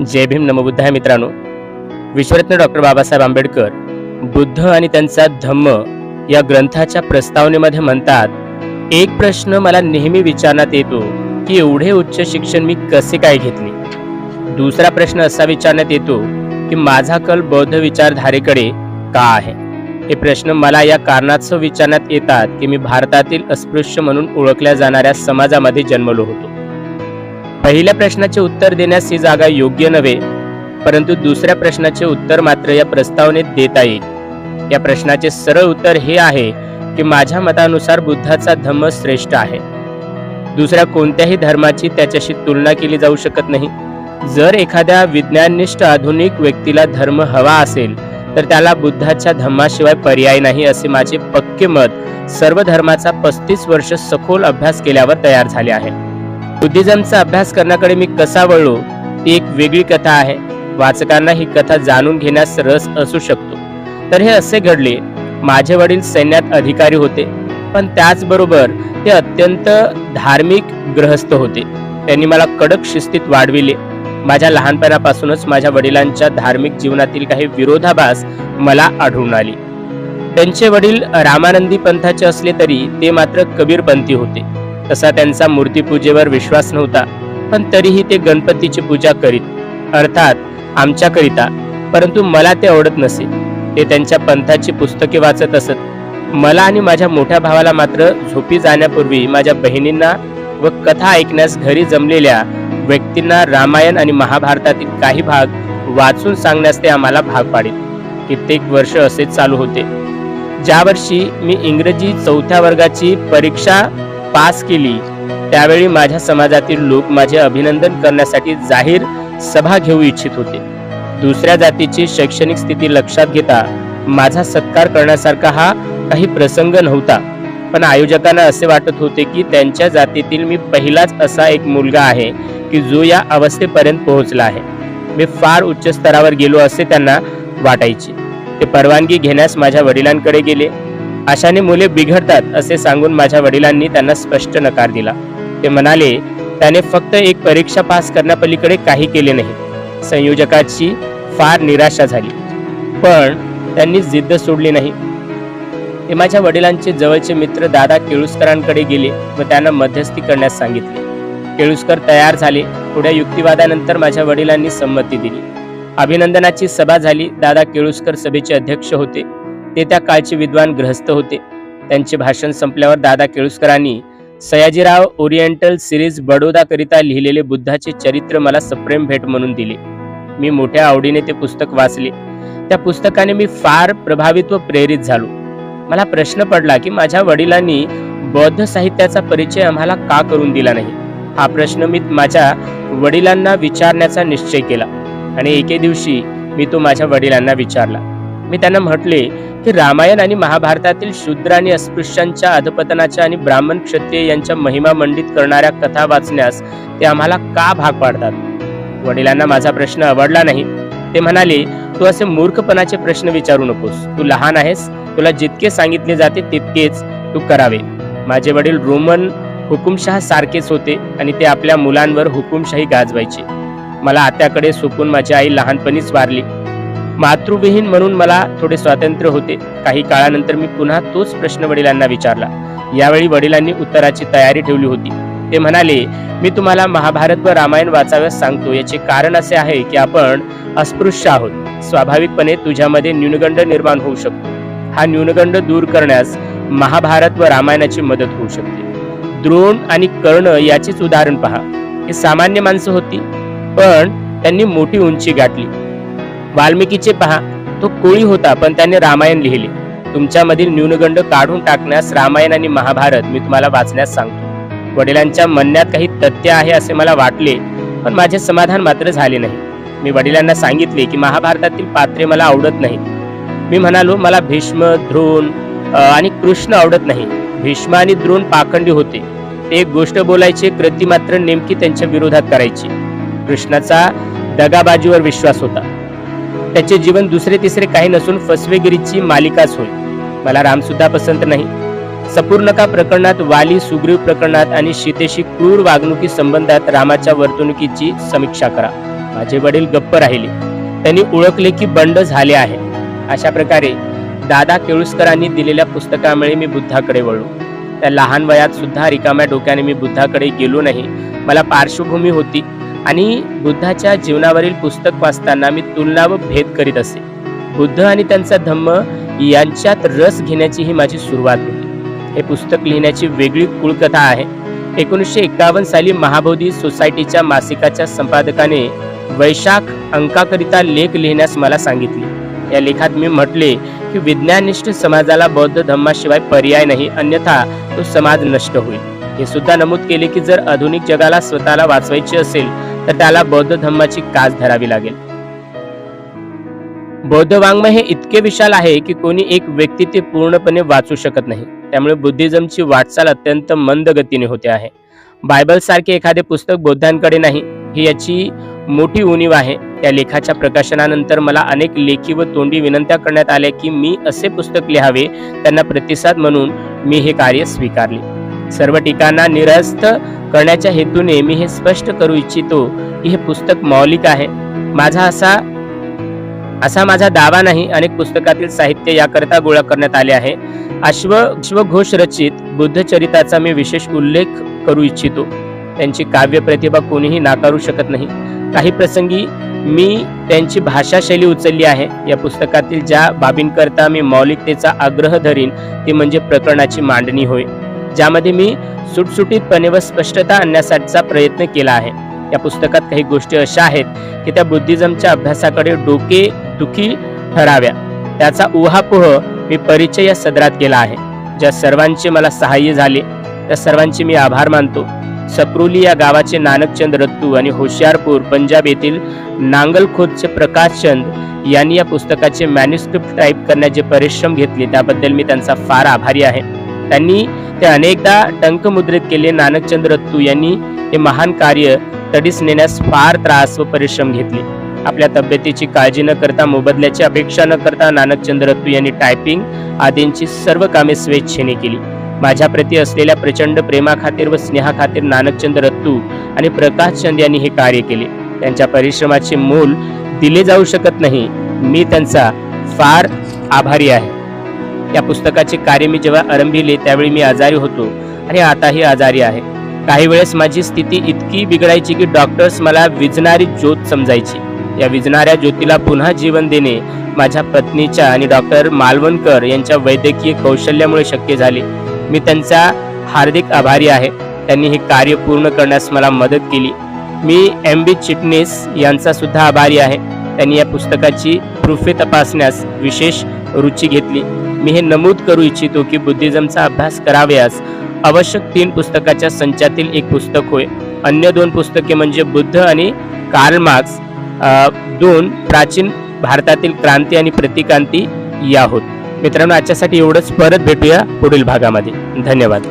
जय भीम नमबुद्धाय मित्रांनो. विश्वरत्न डॉक्टर बाबासाहेब आंबेडकर बुद्ध आणि त्यांचा धम्म या ग्रंथाच्या प्रस्तावनेमध्ये म्हणतात एक प्रश्न मला नेहमी विचारण्यात येतो की एवढे उच्च शिक्षण मी कसे काय घेतले? दुसरा प्रश्न असा विचारण्यात येतो की माझा कल बौद्ध विचारधारेकडे का आहे? हे प्रश्न मला या कारणास्तव विचारण्यात येतात की मी भारतातील अस्पृश्य म्हणून ओळखल्या जाणाऱ्या समाजामध्ये जन्मलो होतो. पहिल्या प्रश्नाचे उत्तर देण्यास ही जागा योग्य नव्हे परंतु दुसऱ्या प्रश्नाचे उत्तर मात्र या प्रस्तावनेत देता येईल. या प्रश्नाचे सरळ उत्तर हे आहे की माझ्या मतानुसार बुद्धाचा धम्म श्रेष्ठ आहे. दुसऱ्या कोणत्याही धर्माची त्याच्याशी तुलना केली जाऊ शकत नाही. जर एखाद्या विज्ञाननिष्ठ आधुनिक व्यक्तीला धर्म हवा असेल तर त्याला बुद्धाच्या धम्माशिवाय पर्याय नाही असे माझे पक्के मत सर्व धर्माचा पस्तीस वर्ष सखोल अभ्यास केल्यावर तयार झाले आहे. बुद्धिझमचा अभ्यास करण्याकडे मी कसा वळलो ती एक वेगळी कथा आहे. वाचकांना ही कथा जाणून घेण्यास रस असू शकतो. तर हे असे घडले. माझे वडील सैन्यात अधिकारी होते पण त्याचबरोबर ते अत्यंत धार्मिक ग्रहस्थ होते. त्यांनी मला कडक शिस्तीत वाढविले. माझ्या लहानपणापासूनच माझ्या वडिलांच्या धार्मिक जीवनातील काही विरोधाभास मला आढळून आली. त्यांचे वडील रामानंदी पंथाचे असले तरी ते मात्र कबीरपंथी होते. तसा त्यांचा मूर्तीपूजेवर विश्वास नव्हता पण तरीही ते गणपतीची पूजा करीत अर्थात आमच्याकरिता परंतु मला ते आवडत नसे. ते त्यांच्या पंथाची पुस्तके वाचत असत. मला आणि माझ्या मोठ्या भावाला मात्र झोपी जाण्यापूर्वी माझ्या बहिणींना व कथा ऐकण्यास घरी जमलेल्या व्यक्तींना रामायण आणि महाभारतातील काही भाग वाचून सांगण्यास ते आम्हाला भाग पाडित. कित्येक वर्ष असेच चालू होते. ज्या वर्षी मी इंग्रजी चौथ्या वर्गाची परीक्षा पास केली. त्यावेळी माझ्या समाजातील लोक माझे अभिनंदन करण्यासाठी जाहीर सभा घेऊ इच्छित होते. दुसऱ्या जातीची शैक्षणिक स्थिती लक्षात घेता माझा सत्कार करण्यासारखा हा काही प्रसंग नव्हता. पण आयोजकांना असे वाटत होते की त्यांच्या जातीतील मी पहिलाच असा एक मुलगा आहे की जो या अवस्थेपर्यंत पोहोचला आहे. मी फार उच्च स्तरावर गेलो असे त्यांना वाटायचे. ते परवानगी घेण्यास माझ्या वडिलांकडे गेले. अशाने मुले बिघडतात असे सांगून माझ्या वडिलांनी त्यांना स्पष्ट नकार दिला. ते म्हणाले त्याने फक्त एक परीक्षा पास करण्यापलीकडे काही केले नाही. संयोजकाची फार निराशा झाली. पण त्यांनी जिद्द सोडली नाही. ते माझ्या वडिलांचे जवळचे मित्र दादा केळुसकरांकडे गेले व त्यांना मध्यस्थी करण्यास सांगितले. केळुसकर तयार झाले. थोड्या युक्तिवादानंतर माझ्या वडिलांनी संमती दिली. अभिनंदनाची सभा झाली. दादा केळुसकर सभेचे अध्यक्ष होते. ते त्या काळचे विद्वान ग्रहस्थ होते. त्यांचे भाषण संपल्यावर दादा केळुसकरांनी सयाजीराव ओरिएंटल सिरीज बडोदा करिता लिहिलेले बुद्धाचे चरित्र मला सप्रेम भेट म्हणून दिले. मी मोठ्या आवडीने ते पुस्तक वाचले. त्या पुस्तकाने मी फार प्रभावित व प्रेरित झालो. मला प्रश्न पडला की माझ्या वडिलांनी बौद्ध साहित्याचा परिचय आम्हाला का करून दिला नाही? हा प्रश्न मी माझ्या वडिलांना विचारण्याचा निश्चय केला आणि एके दिवशी मी तो माझ्या वडिलांना विचारला. मी त्यांना म्हटले की रामायण आणि महाभारतातील शूद्र आणि अस्पृश्यांच्या अधपतनाच्या आणि ब्राह्मण क्षत्रिय यांच्या महिमा मंडित करणाऱ्या कथा वाचण्यास ते आम्हाला का भाग पाडतात? वडिलांना माझा प्रश्न आवडला नाही. ते म्हणाले तू असे मूर्खपणाचे प्रश्न विचारू नकोस. तू लहान आहेस. तुला जितके सांगितले जाते तितकेच तू करावे. माझे वडील रोमन हुकुमशाह सारखेच होते आणि ते आपल्या मुलांवर हुकुमशाही गाजवायचे. मला आत्याकडे सोपून माझी आई लहानपणीच वारली. मातृविहीन म्हणून मला थोडे स्वातंत्र्य होते. काही काळानंतर मी पुन्हा तोच प्रश्न वडिलांना विचारला. यावेळी वडिलांनी उत्तराची तयारी ठेवली होती. ते म्हणाले मी तुम्हाला महाभारत व रामायण वाचाव्यास सांगतो. याचे कारण असे आहे की आपण अस्पृश्य आहोत. स्वाभाविकपणे तुझ्यामध्ये न्यूनगंड निर्माण होऊ शकतो. हा न्यूनगंड दूर करण्यास महाभारत व रामायणाची मदत होऊ शकते. द्रोण आणि कर्ण याचीच उदाहरण पहा. ही सामान्य माणसं होती पण त्यांनी मोठी उंची गाठली. वाल्मिकीचे पहा. तो कोळी होता पण त्याने रामायण लिहिले. तुमच्यामधील न्यूनगंड काढून टाकण्यास रामायण आणि महाभारत मी तुम्हाला वाचण्यास सांगतो. वडिलांच्या म्हणण्यात काही तथ्य आहे असे मला वाटले पण माझे समाधान मात्र झाले नाही. मी वडिलांना सांगितले की महाभारतातील पात्रे मला आवडत नाही मी म्हणालो मला भीष्म द्रोण आणि कृष्ण आवडत नाही. भीष्म आणि द्रोण पाखंडी होते. ते एक गोष्ट बोलायचे कृती मात्र नेमकी त्यांच्या विरोधात करायची. कृष्णाचा दगाबाजीवर विश्वास होता. त्याचे जीवन दुसरे तिसरे काही नसून फसवेगिरीची मालिकाच होय. मला राम सुद्धा पसंत नाही. सपूर्णका प्रकरणात वाली सुग्रीव प्रकरणात आणि सीतेशी क्रूर वागणुकी संबंधात रामाच्या वर्तणुकीची समीक्षा करा. माझे वडील गप्प राहिले. त्यांनी ओळखले की बंड झाले आहे. अशा प्रकारे दादा केळुसकरांनी दिलेल्या पुस्तकामुळे मी बुद्धाकडे वळलो. त्या लहान वयात सुद्धा रिकाम्या डोक्याने मी बुद्धाकडे गेलो नाही. मला पार्श्वभूमी होती. आणि बुद्धाच्या जीवनावरील पुस्तक वाचताना मी तुलना व भेद करीत असे. बुद्ध आणि त्यांचा धम्म यांच्यात रस घेण्याची ही माझी सुरुवात होती. हे पुस्तक लिहिण्याची वेगळी कुळकथा आहे. एकोणीसशे एकावन्न साली महाबोधी सोसायटीच्या मासिकाच्या संपादकाने वैशाख अंकाकरिता लेख लिहिण्यास मला सांगितले. या लेखात मी म्हटले की विज्ञाननिष्ठ समाजाला बौद्ध धम्माशिवाय पर्याय नाही अन्यथा तो समाज नष्ट होईल. हे सुद्धा नमूद केले की जर आधुनिक जगाला स्वतःला वाचवायचे असेल तर त्याला बौद्ध धम्माची कास धरावी लागेल. बौद्ध वाङ्मय हे इतके विशाल आहे की कोणी एक व्यक्ती ते पूर्णपणे वाचू शकत नाही. त्यामुळे बुद्धिझमची वाटचाल अत्यंत मंद गतीने होते आहे. बायबल सारखे एखादे पुस्तक बौद्धांकडे नाही ही याची मोठी उणीव आहे. त्या लेखाच्या प्रकाशनानंतर मला अनेक लेखी व तोंडी विनंत्या करण्यात आल्या की मी असे पुस्तक लिहावे त्यांना प्रतिसाद म्हणून मी हे कार्य स्वीकारले. सर्व टीकांना निरस्त करण्याच्या हेतूने मी हे स्पष्ट करू इच्छितो की हे पुस्तक मौलिक आहे. माझा असा असा माझा दावा नाही अनेक पुस्तकातील साहित्य याकरता गोळा करण्यात आले आहे. अश्व अश्वघोष रचित बुद्धचरिताचा मी विशेष उल्लेख करू इच्छितो. त्यांची काव्य प्रतिभा कोणीही नाकारू शकत नाही. काही प्रसंगी मी त्यांची भाषाशैली उचलली आहे. या पुस्तकातील ज्या बाबींकरता मी मौलिकतेचा आग्रह धरीन ती म्हणजे प्रकरणाची मांडणी होय. ज्यामध्ये मी सुटसुटीतपणे व स्पष्टता आणण्यासाठीचा प्रयत्न केला आहे. या पुस्तकात काही गोष्टी अशा आहेत की त्या बुद्धिझमच्या अभ्यासाकडे डोके दुखी ठराव्या. त्याचा उहापोह मी परिचय या सदरात केला आहे. ज्या सर्वांचे मला सहाय्य झाले त्या सर्वांचे मी आभार मानतो. सप्रुली या गावाचे नानकचंद रत्तू आणि होशियारपूर पंजाब येथील नांगलखोदचे प्रकाशचंद यांनी या पुस्तकाचे मॅन्युस्क्रिप्ट टाईप करण्याचे परिश्रम घेतले त्याबद्दल मी त्यांचा फार आभारी आहे. त्यांनी ते अनेकदा टंकमुद्रित केले. नानकचंद रत्तू यांनी हे महान कार्य तडीस नेण्यास फार त्रास व परिश्रम घेतले. आपल्या तब्येतीची काळजी न करता मोबदल्याची अपेक्षा न करता नानकचंद रत्तू यांनी टायपिंग आदींची सर्व कामे स्वेच्छेने केली. माझ्या प्रती असलेल्या प्रचंड प्रेमाखातीर व स्नेहाखातीर नानकचंद रत्तू आणि प्रकाशचंद यांनी हे कार्य केले. त्यांच्या परिश्रमाचे मूल दिले जाऊ शकत नाही. मी त्यांचा फार आभारी आहे. या पुस्तकाचे कार्य मी जेव्हा आरंभिले त्यावेळी मी आजारी होतो. आणि आताही आजारी आहे. काही वेळेस माझी स्थिती इतकी बिघडायची की डॉक्टर्स मला विजणारी ज्योत समजायची. या विजणाऱ्या ज्योतीला पुन्हा जीवन देणे माझ्या पत्नीच्या आणि डॉक्टर मालवणकर यांच्या वैद्यकीय कौशल्यामुळे शक्य झाले. मी त्यांचा हार्दिक आभारी आहे. त्यांनी हे कार्य पूर्ण करण्यास मला मदत केली. मी एम बी चिटणीस यांचा सुद्धा आभारी आहे. त्यांनी या पुस्तकाची प्रूफे तपासण्यास विशेष रुची घेतली. मी हे नमूद करू इच्छितो की बुद्धिझमचा अभ्यास करावयास आवश्यक तीन पुस्तकाच्या संचातील एक पुस्तक होय. अन्य दोन पुस्तके म्हणजे बुद्ध आणि कार्ल मार्क्स दोन प्राचीन भारतातील क्रांती आणि प्रतिक्रांती या होत. मित्रांनो आजच्यासाठी एवढंच. परत भेटूया पुढील भागामध्ये. धन्यवाद.